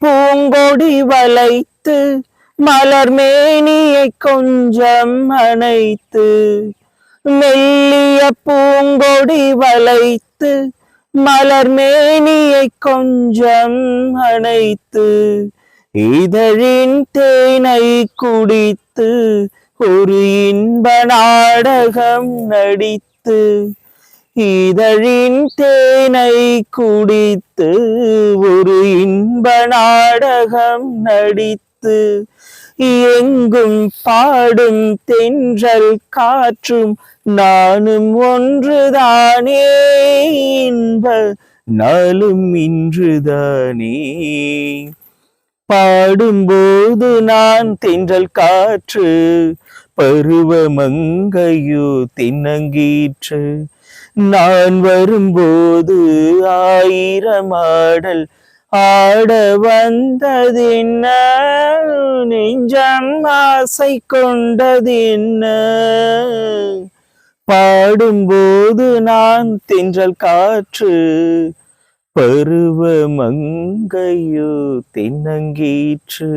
பூங்கொடி வளைத்து மலர் மேனியை கொஞ்சம் அணைத்து. மெல்லிய பூங்கொடி வளைத்து மலர் மேனியை கொஞ்சம் அணைத்து. இதழின் தேனை குடித்து ஒரு இன்ப நாடகம் நடித்து. இதழின் தேனை குடித்து ஒரு இன்ப நாடகம் நடித்து எங்கும் பாடும் தென்றல் காற்றும் நானும் ஒன்றுதானே இன்ப நாளும் இன்றுதானே. பாடும்போது நான் தென்றல் காற்று பருவமங்கையோ தின்னங்கீற்று. நான் வரும்போது ஆயிரம் ஆடல் ஆட வந்ததென்ன? நெஞ்சம் ஆசை கொண்டதென்ன? பாடும்போது நான் தென்றல் காற்று. பருவமங்கையோ தின்னங்கீற்று.